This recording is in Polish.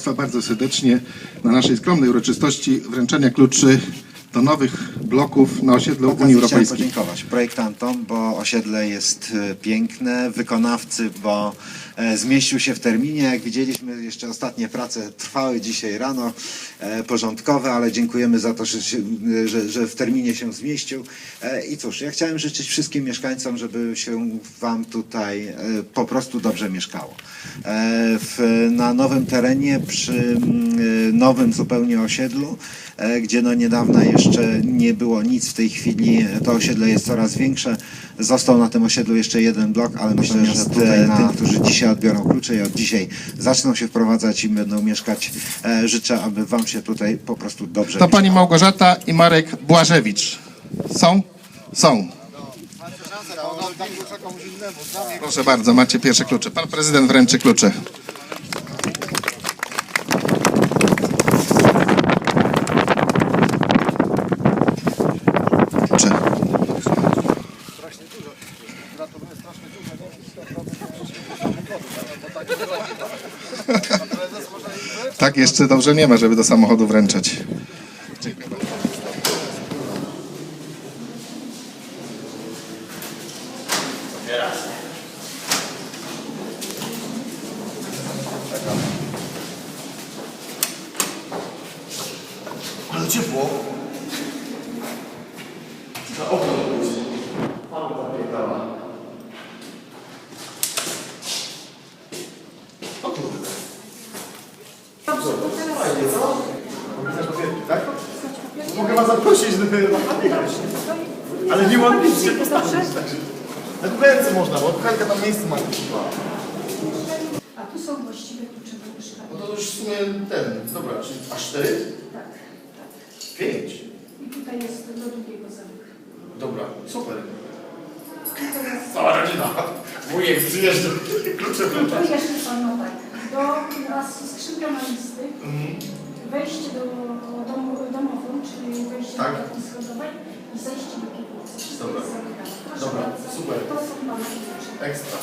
Państwa bardzo serdecznie na naszej skromnej uroczystości wręczenia kluczy do nowych bloków na osiedlu Unii Chciałem Europejskiej. podziękować projektantom, bo osiedle jest e, piękne, wykonawcy, bo e, zmieścił się w terminie. Jak widzieliśmy, jeszcze ostatnie prace trwały dzisiaj rano, e, porządkowe, ale dziękujemy za to, że, się, że, że w terminie się zmieścił. I cóż, ja chciałem życzyć wszystkim mieszkańcom, żeby się Wam tutaj po prostu dobrze mieszkało. W, na nowym terenie, przy nowym zupełnie osiedlu, gdzie no niedawna jeszcze nie było nic, w tej chwili to osiedle jest coraz większe. Został na tym osiedlu jeszcze jeden blok, ale myślę, że tutaj tym, którzy dzisiaj odbiorą klucze i od dzisiaj zaczną się wprowadzać i będą mieszkać, e, życzę, aby Wam się tutaj po prostu dobrze To pani. Małgorzata i Marek Błażewicz. Są? Są. Proszę bardzo, macie pierwsze klucze. Pan prezydent wręczy. Klucze. Tak, jeszcze dobrze nie ma, żeby do samochodu wręczać. Ale ciepło. Za okno jest. Pan zapierdala. O kurde. Fajnie, co? Papiery, tak? Mogę was zaprosić do. Ale nie mam nic. Na kuchence można, bo kuchenka tam miejsce ma. A tu są właściwie klucze do mieszkania. No to już w sumie ten, dobra, czyli aż cztery? Tak, tak. Pięć. I tutaj jest do drugiego zamka. Dobra, super. I teraz Cała rodzina. Wujek przyjeżdża. Klucze tu jeszcze no nas skrzynka na listy, wejście do domu, domową, czyli wejście Tak. do takiej schodowej i zejście do piwnicy. Wszystko Dobra. jest zamykane. Proszę Dobra, bardzo. super. To są mamy klucze. Ekstra.